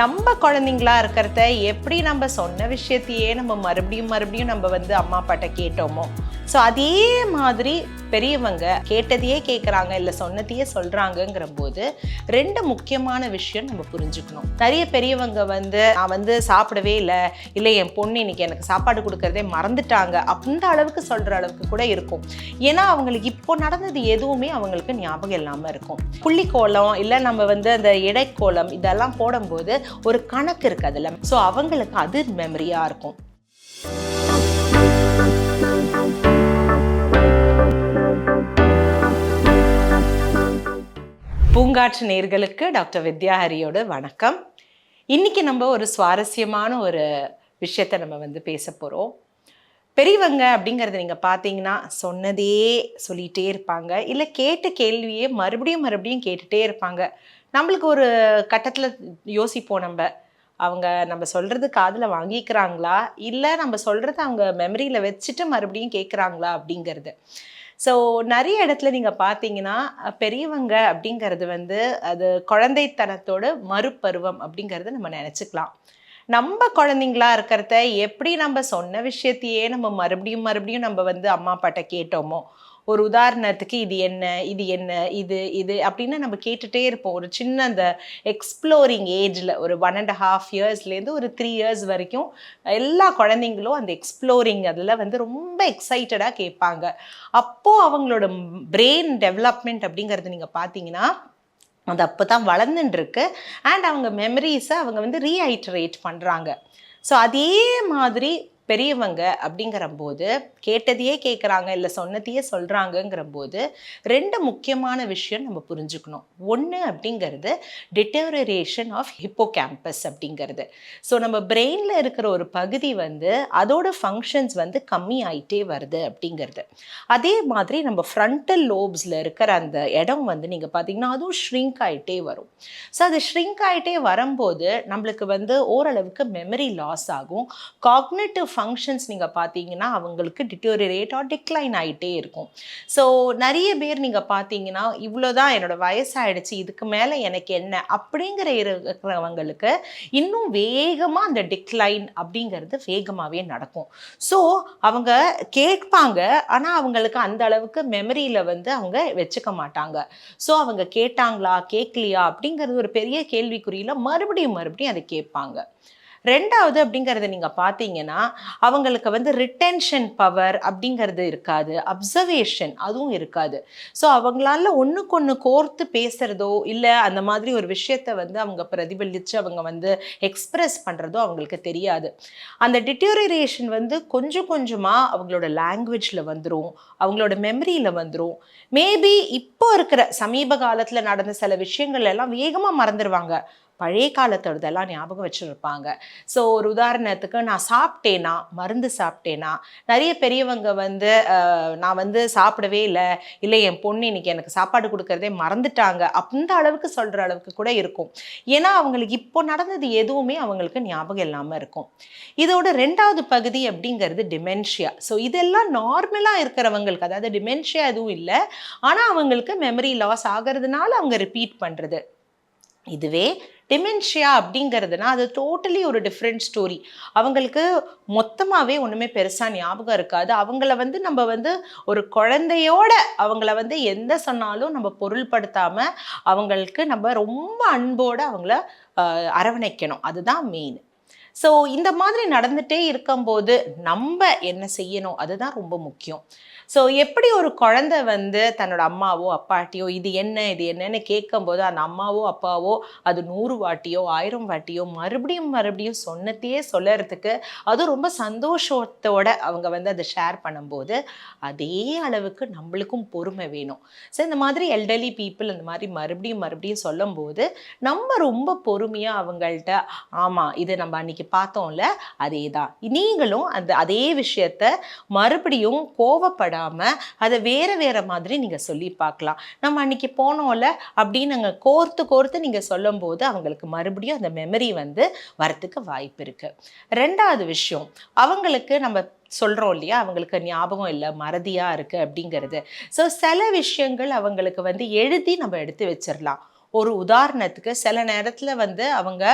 நம்ம குழந்தைங்களா இருக்கிறத எப்படி நம்ம சொன்ன விஷயத்தையே நம்ம மறுபடியும் மறுபடியும் நம்ம வந்து அம்மா அப்பாட்ட கேட்டோமோ? ஸோ அதே மாதிரி பெரியவங்க கேட்டதையே கேட்குறாங்க இல்லை சொன்னதையே சொல்கிறாங்கங்கிற போது ரெண்டு முக்கியமான விஷயம் நம்ம புரிஞ்சுக்கணும். நிறைய பெரியவங்க வந்து நான் வந்து சாப்பிடவே இல்லை இல்லை என் பொண்ணு இன்னைக்கு எனக்கு சாப்பாடு கொடுக்கறதே மறந்துட்டாங்க. அந்த அளவுக்கு சொல்கிற அளவுக்கு கூட இருக்கும். ஏன்னா அவங்களுக்கு அப்போ நடந்தது எதுவுமே அவங்களுக்கு ஞாபகம் இல்லாமல் இருக்கும். புள்ளிக்கோலம் இல்லை நம்ம வந்து அந்த இடைக்கோலம் இதெல்லாம் போடும்போது ஒரு கணக்கு இருக்குது அதில். ஸோ அவங்களுக்கு அது மெமரியாக இருக்கும். பூங்காற்று நேர்களுக்கு டாக்டர் வித்யாஹரியோட வணக்கம். இன்னைக்கு நம்ம ஒரு சுவாரஸ்யமான ஒரு விஷயத்தை நம்ம வந்து பேச போகிறோம் பெரியவங்க அப்படிங்கிறத நீங்கள் பார்த்தீங்கன்னா சொன்னதே சொல்லிகிட்டே இருப்பாங்க. இல்லை கேட்ட கேள்வியே மறுபடியும் மறுபடியும் கேட்டுகிட்டே இருப்பாங்க. நம்மளுக்கு ஒரு கட்டத்தில் யோசிப்போம் நம்ம. அவங்க நம்ம சொல்கிறது காதில் வாங்கிக்கிறாங்களா? இல்லை நம்ம சொல்கிறத அவங்க மெமரியில் வச்சுட்டு மறுபடியும் கேட்குறாங்களா அப்படிங்கிறது. ஸோ நிறைய இடத்துல நீங்கள் பார்த்தீங்கன்னா பெரியவங்க அப்படிங்கிறது வந்து அது குழந்தைத்தனத்தோட மறுபருவம் அப்படிங்கிறத நம்ம நினச்சிக்கலாம். நம்ம குழந்தைங்களா இருக்கிறத எப்படி நம்ம சொன்ன விஷயத்தையே நம்ம மறுபடியும் மறுபடியும் நம்ம வந்து அம்மா அப்பாட்ட கேட்டோமோ? ஒரு உதாரணத்துக்கு இது என்ன இது என்ன இது இது அப்படின்னு நம்ம கேட்டுகிட்டே இருப்போம். ஒரு சின்ன அந்த எக்ஸ்ப்ளோரிங் ஏஜில் ஒரு ஒன் அண்ட் ஹாஃப் இயர்ஸ்லேருந்து ஒரு த்ரீ இயர்ஸ் வரைக்கும் எல்லா குழந்தைங்களும் அந்த எக்ஸ்ப்ளோரிங் அதில் வந்து ரொம்ப எக்ஸைட்டடாக கேட்பாங்க. அப்போது அவங்களோட பிரெயின் டெவலப்மெண்ட் அப்படிங்கிறது நீங்கள் பார்த்தீங்கன்னா அது அப்போ தான் வளர்ந்துட்டுருக்கு அண்ட் அவங்க மெமரிஸை அவங்க வந்து ரீஐட்ரேட் பண்ணுறாங்க ஸோ அதே மாதிரி பெரியவங்க அப்படிங்கிற போது கேட்டதையே கேட்குறாங்க இல்லை சொன்னதையே சொல்கிறாங்கங்கிற போது ரெண்டு முக்கியமான விஷயம் நம்ம புரிஞ்சுக்கணும். ஒன்று அப்படிங்கிறது டிட்டோரேஷன் ஆஃப் ஹிப்போ கேம்பஸ் அப்படிங்கிறது. ஸோ நம்ம பிரெயினில் இருக்கிற ஒரு பகுதி வந்து அதோட ஃபங்க்ஷன்ஸ் வந்து கம்மி ஆயிட்டே வருது அப்படிங்கிறது. அதே மாதிரி நம்ம ஃப்ரண்டல் லோப்ஸில் இருக்கிற அந்த இடம் வந்து நீங்கள் பார்த்தீங்கன்னா அதுவும் ஷ்ரிங்க் ஆகிட்டே வரும். ஸோ அது ஷ்ரிங்க் ஆகிட்டே வரும்போது நம்மளுக்கு வந்து ஓரளவுக்கு மெமரி லாஸ் ஆகும். காக்னேட்டிவ் ஃபங்க்ஷன்ஸ் நீங்கள் பார்த்தீங்கன்னா அவங்களுக்கு டிட்டோரியேட் ஆர் டிக்ளைன் ஆகிட்டே இருக்கும். ஸோ நிறைய பேர் நீங்கள் பார்த்தீங்கன்னா இவ்வளோதான் என்னோட வயசாகிடுச்சு இதுக்கு மேலே எனக்கு என்ன அப்படிங்கிற இருக்கிறவங்களுக்கு இன்னும் வேகமாக அந்த டிக்ளைன் அப்படிங்கிறது வேகமாகவே நடக்கும். ஸோ அவங்க கேட்பாங்க ஆனால் அவங்களுக்கு அந்த அளவுக்கு மெமரியில் வந்து அவங்க வச்சுக்க மாட்டாங்க. ஸோ அவங்க கேட்டாங்களா கேட்கலையா அப்படிங்கிறது ஒரு பெரிய கேள்விக்குறியில் மறுபடியும் மறுபடியும் அதை கேட்பாங்க. ரெண்டாவது அப்படிங்கிறத நீங்கள் பார்த்தீங்கன்னா அவங்களுக்கு வந்து ரிட்டென்ஷன் பவர் அப்படிங்கிறது இருக்காது. அப்சர்வேஷன் அதுவும் இருக்காது. ஸோ அவங்களால ஒன்றுக்கு ஒன்று கோர்த்து பேசுகிறதோ இல்லை அந்த மாதிரி ஒரு விஷயத்தை வந்து அவங்க பிரதிபலித்து அவங்க வந்து எக்ஸ்ப்ரெஸ் பண்ணுறதோ அவங்களுக்கு தெரியாது. அந்த டிட்டோரியேஷன் வந்து கொஞ்சம் கொஞ்சமாக அவங்களோட லாங்குவேஜில் வந்துடும் அவங்களோட மெமரியில் வந்துடும் மேபி இப்போ இருக்கிற சமீப காலத்தில் நடந்த சில விஷயங்கள் எல்லாம் வேகமாக மறந்துடுவாங்க பழைய காலத்தோடதெல்லாம் ஞாபகம் வச்சுருப்பாங்க. ஸோ ஒரு உதாரணத்துக்கு நான் சாப்பிட்டேனா? மருந்து சாப்பிட்டேனா? நிறைய பெரியவங்க வந்து நான் வந்து சாப்பிடவே இல்லை. இல்லை என் பொண்ணு இன்னைக்கு எனக்கு சாப்பாடு கொடுக்கறதே மறந்துட்டாங்க. அந்த அளவுக்கு சொல்கிற அளவுக்கு கூட இருக்கும். ஏன்னா அவங்களுக்கு இப்போ நடந்தது எதுவுமே அவங்களுக்கு ஞாபகம் இல்லாமல் இருக்கும். இதோட ரெண்டாவது பகுதி அப்படிங்கிறது டிமென்ஷியா ஸோ இதெல்லாம் நார்மலாக இருக்கிறவங்களுக்கு அதாவது டிமென்ஷியா எதுவும் இல்லை. ஆனால் அவங்களுக்கு மெமரி லாஸ் ஆகிறதுனால அவங்க ரிப்பீட் பண்ணுறது இதுவே டிமென்ஷியா அப்படிங்கிறதுனா அது டோட்டலி ஒரு டிஃப்ரெண்ட் ஸ்டோரி அவங்களுக்கு மொத்தமாகவே ஒன்றுமே பெருசாக ஞாபகம் இருக்காது. அவங்கள வந்து நம்ம வந்து ஒரு குழந்தையோட அவங்கள வந்து எந்த சொன்னாலும் நம்ம பொருள்படுத்தாமல் அவங்களுக்கு நம்ம ரொம்ப அன்போடு அவங்கள அரவணைக்கணும். அதுதான் மெயின் ஸோ இந்த மாதிரி நடந்துகிட்டே இருக்கும்போது நம்ம என்ன செய்யணும்? அதுதான் ரொம்ப முக்கியம். ஸோ எப்படி ஒரு குழந்தை வந்து தன்னோட அம்மாவோ அப்பாட்டியோ இது என்ன இது என்னன்னு கேட்கும்போது அந்த அம்மாவோ அப்பாவோ அது நூறு வாட்டியோ ஆயிரம் வாட்டியோ மறுபடியும் மறுபடியும் சொன்னத்தையே சொல்லறதுக்கு அதுவும் ரொம்ப சந்தோஷத்தோட அவங்க வந்து அதை ஷேர் பண்ணும்போது அதே அளவுக்கு நம்மளுக்கும் பொறுமை வேணும். ஸோ இந்த மாதிரி எல்டர்லி பீப்புள் இந்த மாதிரி மறுபடியும் மறுபடியும் சொல்லும்போது நம்ம ரொம்ப பொறுமையாக அவங்கள்ட்ட ஆமாம் இது நம்ம அன்னைக்கு பார்த்தோம்ல அதே தான் நீங்களும் அந்த அதே விஷயத்த மறுபடியும் கோவப்படாமல் அதை வேற வேற மாதிரி நீங்கள் சொல்லி பார்க்கலாம். நம்ம அன்னைக்கு போனோம்ல அப்படின்னு நாங்கள் கோர்த்து கோர்த்து நீங்கள் சொல்லும்போது அவங்களுக்கு மறுபடியும் அந்த மெமரி வந்து வரத்துக்கு வாய்ப்பு இருக்கு. ரெண்டாவது விஷயம் அவங்களுக்கு நம்ம சொல்கிறோம் இல்லையா அவங்களுக்கு ஞாபகம் இல்லை மறதியாக இருக்குது அப்படிங்கிறது. ஸோ சில விஷயங்கள் அவங்களுக்கு வந்து எழுதி நம்ம எடுத்து வச்சிடலாம் ஒரு உதாரணத்துக்கு சில நேரத்தில் வந்து அவங்க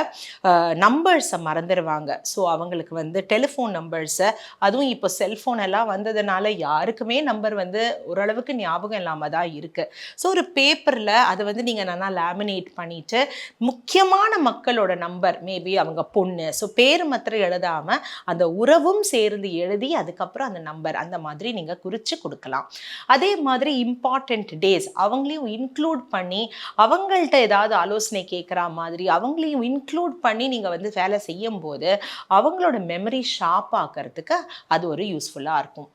நம்பர்ஸை மறந்துடுவாங்க ஸோ அவங்களுக்கு வந்து டெலிஃபோன் நம்பர்ஸை அதுவும் இப்போ செல்ஃபோன் எல்லாம் வந்ததுனால யாருக்குமே நம்பர் வந்து ஓரளவுக்கு ஞாபகம் இல்லாமல் தான் இருக்குது ஸோ ஒரு பேப்பரில் அதை வந்து நீங்கள் நல்லா லேமினேட் பண்ணிவிட்டு முக்கியமான மக்களோட நம்பர் மேபி அவங்க பொண்ணு ஸோ பேர் மாத்திரம் எழுதாமல் அந்த உறவும் சேர்ந்து எழுதி அதுக்கப்புறம் அந்த நம்பர் அந்த மாதிரி நீங்கள் குறித்து கொடுக்கலாம். அதே மாதிரி இம்பார்ட்டண்ட் டேஸ் அவங்களையும் இன்க்ளூட் பண்ணி அவங்க அவங்கள்ட்ட ஏதாவது ஆலோசனை கேட்குற மாதிரி அவங்களையும் இன்க்ளூட் பண்ணி நீங்கள் வந்து வேலை செய்யும் போது அவங்களோட மெமரி ஷார்ப் ஆக்கிறதுக்கு அது ஒரு யூஸ்ஃபுல்லாக இருக்கும்.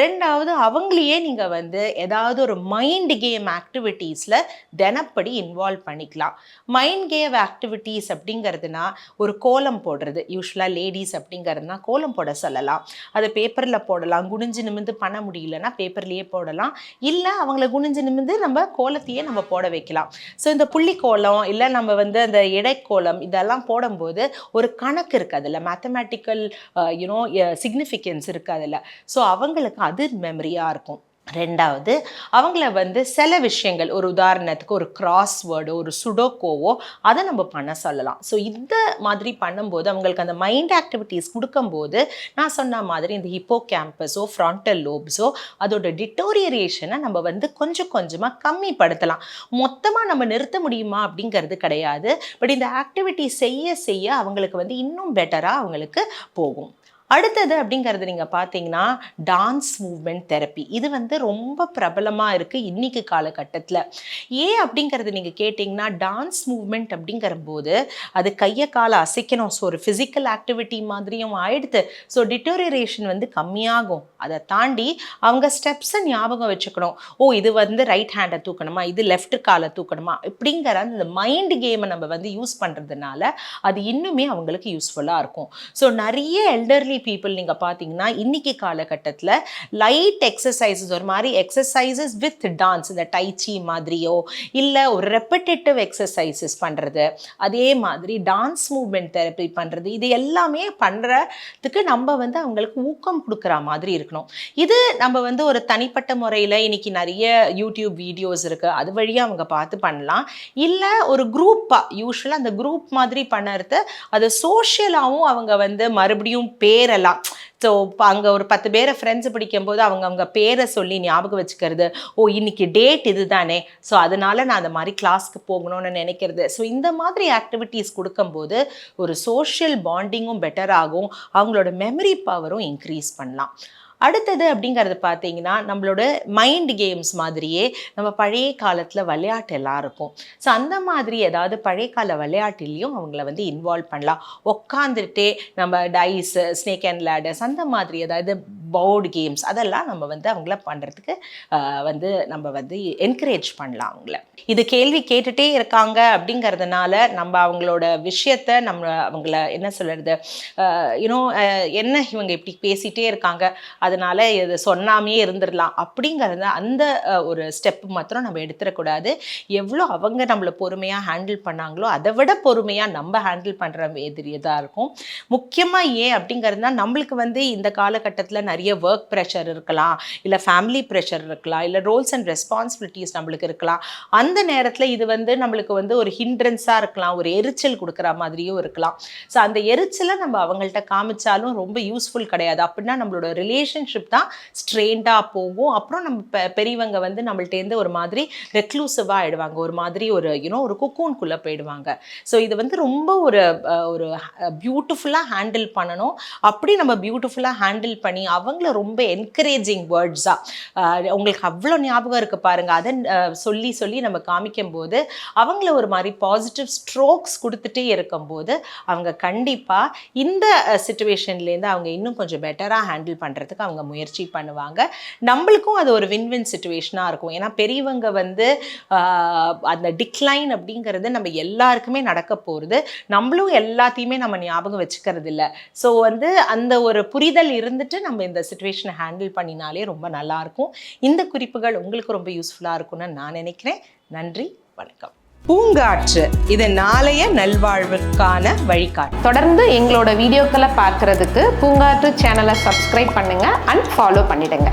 ரெண்டாவது அவங்களையே நீங்கள் வந்து ஏதாவது ஒரு மைண்ட் கேம் ஆக்டிவிட்டீஸில் தினப்படி இன்வால்வ் பண்ணிக்கலாம். மைண்ட் கேம் ஆக்டிவிட்டீஸ் அப்படிங்கிறதுனா ஒரு கோலம் போடுறது. யூஸ்வலாக லேடிஸ் அப்படிங்கிறதுனா கோலம் போட சொல்லலாம். அதை பேப்பரில் போடலாம். குனிஞ்சு நிமிந்து பண்ண முடியலன்னா பேப்பர்லேயே போடலாம். இல்லை அவங்கள குனிஞ்சு நிமிந்து நம்ம கோலத்தையே நம்ம போட வைக்கலாம். ஸோ இந்த புள்ளிக்கோலம் இல்லை நம்ம வந்து அந்த இடைக்கோலம் இதெல்லாம் போடும்போது ஒரு கணக்கு இருக்குது அதில் மேத்தமேட்டிக்கல் யூனோ சிக்னிஃபிகன்ஸ் இருக்குது அதில் ஸோ அவங்களுக்கு அது மெமரியாக இருக்கும். ரெண்டாவது அவங்கள வந்து சில விஷயங்கள் ஒரு உதாரணத்துக்கு ஒரு கிராஸ் வேர்டோ ஒரு சுடோக்கோவோ அதை நம்ம பண்ண சொல்லலாம். ஸோ இந்த மாதிரி பண்ணும்போது அவங்களுக்கு அந்த மைண்ட் ஆக்டிவிட்டீஸ் கொடுக்கும்போது நான் சொன்ன மாதிரி இந்த ஹிப்போ கேம்பஸோ ஃப்ரான்டல் லோப்ஸோ அதோட டிட்டோரியரேஷனை நம்ம வந்து கொஞ்சம் கொஞ்சமாக கம்மிப்படுத்தலாம். மொத்தமாக நம்ம நிறுத்த முடியுமா அப்படிங்கிறது கிடையாது. பட் இந்த ஆக்டிவிட்டி செய்ய செய்ய அவங்களுக்கு வந்து இன்னும் பெட்டராக அவங்களுக்கு போகும். அடுத்தது அப்படிங்கிறது நீங்கள் பார்த்தீங்கன்னா டான்ஸ் மூவ்மெண்ட் தெரப்பி இது வந்து ரொம்ப பிரபலமாக இருக்குது இன்னைக்கு காலகட்டத்தில். ஏன் அப்படிங்கிறது நீங்கள் கேட்டிங்கன்னா டான்ஸ் மூவ்மெண்ட் அப்படிங்கிற போது அது கையை காலை அசைக்கணும். ஸோ ஒரு ஃபிசிக்கல் ஆக்டிவிட்டி மாதிரியும் ஆயிடுது. ஸோ டிட்டோரியரேஷன் வந்து கம்மியாகும். அதை தாண்டி அவங்க ஸ்டெப்ஸை ஞாபகம் வச்சுக்கணும். ஓ இது வந்து ரைட் ஹேண்டை தூக்கணுமா? இது லெஃப்ட் காலை தூக்கணுமா? இப்படிங்கிற அந்த மைண்ட் கேமை நம்ம வந்து யூஸ் பண்ணுறதுனால அது இன்னுமே அவங்களுக்கு யூஸ்ஃபுல்லாக இருக்கும். ஸோ நிறைய எல்டர்லி பீப்புள் நீங்கள் பார்த்தீங்கன்னா இன்னைக்கு காலகட்டத்தில் லைட் எக்ஸசைசஸ் ஒரு மாதிரி எக்ஸசைசஸ் வித் டான்ஸ் இந்த டைச்சி மாதிரியோ இல்லை ஒரு ரெப்படேட்டிவ் எக்ஸசைசஸ் பண்ணுறது அதே மாதிரி டான்ஸ் மூவ்மெண்ட் தெரப்பி பண்ணுறது இது எல்லாமே பண்ணுறதுக்கு நம்ம வந்து அவங்களுக்கு ஊக்கம் கொடுக்குற மாதிரி இருக்கணும். இது நம்ம வந்து ஒரு தனிப்பட்ட முறையில் இன்னைக்கு நிறைய யூடியூப் வீடியோஸ் இருக்குது அது வழியாக அவங்க பார்த்து பண்ணலாம். இல்லை ஒரு குரூப்பாக யூஸ்வலாக அந்த குரூப் மாதிரி பண்ணுறது அது சோஷியலாகவும் அவங்க வந்து மறுபடியும் பேரெல்லாம். ஸோ இப்போ அங்கே ஒரு பத்து பேரை ஃப்ரெண்ட்ஸ் பிடிக்கும்போது அவங்க அவங்க பேரை சொல்லி ஞாபகம் வச்சுக்கிறது ஓ இன்னைக்கு டேட் இது தானே ஸோ அதனால நான் அந்த மாதிரி கிளாஸ்க்கு போகணும்னு நினைக்கிறது. ஸோ இந்த மாதிரி ஆக்டிவிட்டீஸ் கொடுக்கும்போது ஒரு சோஷியல் பாண்டிங்கும் பெட்டர் ஆகும். அவங்களோட மெமரி பவரும் இன்க்ரீஸ் பண்ணலாம். அடுத்தது அப்படிங்கிறது பார்த்தீங்கன்னா நம்மளோட மைண்ட் கேம்ஸ் மாதிரியே நம்ம பழைய காலத்தில் விளையாட்டு எல்லாம் இருக்கும். ஸோ அந்த மாதிரி ஏதாவது பழைய கால விளையாட்டுலேயும் அவங்கள வந்து இன்வால்வ் பண்ணலாம். உட்காந்துட்டே நம்ம டைஸு ஸ்னேக் அண்ட் லேடர்ஸ் அந்த மாதிரி ஏதாவது போர்டு கேம்ஸ் அதெல்லாம் நம்ம வந்து அவங்கள பண்ணுறதுக்கு வந்து நம்ம வந்து என்கரேஜ் பண்ணலாம் அவங்கள. இது கேள்வி கேட்டுகிட்டே இருக்காங்க அப்படிங்கிறதுனால நம்ம அவங்களோட விஷயத்த நம்ம அவங்கள என்ன சொல்கிறது யூனோ என்ன இவங்க இப்படி பேசிகிட்டே இருக்காங்க அதனால் இது சொன்னாமே இருந்துடலாம் அப்படிங்கிறத அந்த ஒரு ஸ்டெப் மாத்திரம் நம்ம எடுத்துடக்கூடாது. எவ்வளோ அவங்க நம்மளை பொறுமையாக ஹேண்டில் பண்ணாங்களோ அதை விட பொறுமையாக நம்ம ஹேண்டில் பண்ணுற எதிரியதாக இருக்கும். முக்கியமாக ஏன் அப்படிங்கிறதுனா நம்மளுக்கு வந்து இந்த காலகட்டத்தில் நிறைய ஒர்க் ப்ரெஷர் இருக்கலாம் இல்லை ஃபேமிலி ப்ரெஷர் இருக்கலாம் இல்லை ரோல்ஸ் அண்ட் ரெஸ்பான்சிபிலிட்டிஸ் நம்மளுக்கு இருக்கலாம். அந்த நேரத்தில் இது வந்து நம்மளுக்கு வந்து ஒரு ஹிண்ட்ரன்ஸாக இருக்கலாம் ஒரு எரிச்சல் கொடுக்குற மாதிரியும் இருக்கலாம். ஸோ அந்த எரிச்சலை நம்ம அவங்கள்ட்ட காமிச்சாலும் ரொம்ப யூஸ்ஃபுல் கிடையாது. அப்படின்னா நம்மளோட ரிலேஷன்ஷிப் தான் ஸ்ட்ரெயின்டாக போகும். அப்புறம் நம்ம பெரியவங்க வந்து நம்மள்ட்டேருந்து ஒரு மாதிரி ரெக்ளூசிவாக ஆகிடுவாங்க ஒரு மாதிரி ஒரு யூனோ ஒரு குக்கூன்குள்ளே போயிடுவாங்க. ஸோ இது வந்து ரொம்ப ஒரு ஒரு பியூட்டிஃபுல்லாக ஹேண்டில் பண்ணணும். அப்படி நம்ம பியூட்டிஃபுல்லாக ஹேண்டில் பண்ணி அவங்கள ரொம்ப என்கரேஜிங் வேர்ட்ஸாக உங்களுக்கு அவ்வளோ ஞாபகம் இருக்குது பாருங்கள் அதை சொல்லி சொல்லி நம்ம காமிக்கும் போது அவங்கள ஒரு மாதிரி பாசிட்டிவ் ஸ்ட்ரோக்ஸ் கொடுத்துட்டே இருக்கும்போது அவங்க கண்டிப்பாக இந்த சுச்சுவேஷன்லேருந்து அவங்க இன்னும் கொஞ்சம் பெட்டராக ஹேண்டில் பண்ணுறதுக்கு அவங்க முயற்சி பண்ணுவாங்க. நம்மளுக்கும் அது ஒரு வின் வின் சுச்சுவேஷனாக இருக்கும். ஏன்னா பெரியவங்க வந்து அந்த டிக்ளைன் அப்படிங்கிறது நம்ம எல்லாருக்குமே நடக்க போகிறது நம்மளும் எல்லாத்தையுமே நம்ம ஞாபகம் வச்சுக்கிறது இல்லை ஸோ வந்து அந்த ஒரு புரிதல் இருந்துட்டு நம்ம இந்த சுச்சுவேஷனை ஹேண்டில் பண்ணினாலே ரொம்ப நல்லாயிருக்கும் இந்த குறிப்புகள் உங்களுக்கு ரொம்ப யூஸ்ஃபுல்லாக இருக்கும்னு நான் நினைக்கிறேன். நன்றி வணக்கம். பூங்காற்று இது நாளைய நல்வாழ்வுக்கான வழிகாட்டு. தொடர்ந்து எங்களோட வீடியோக்களை பார்க்கறதுக்கு பூங்காற்று சேனலை சப்ஸ்கிரைப் பண்ணுங்க அண்ட் ஃபாலோ பண்ணிடுங்க.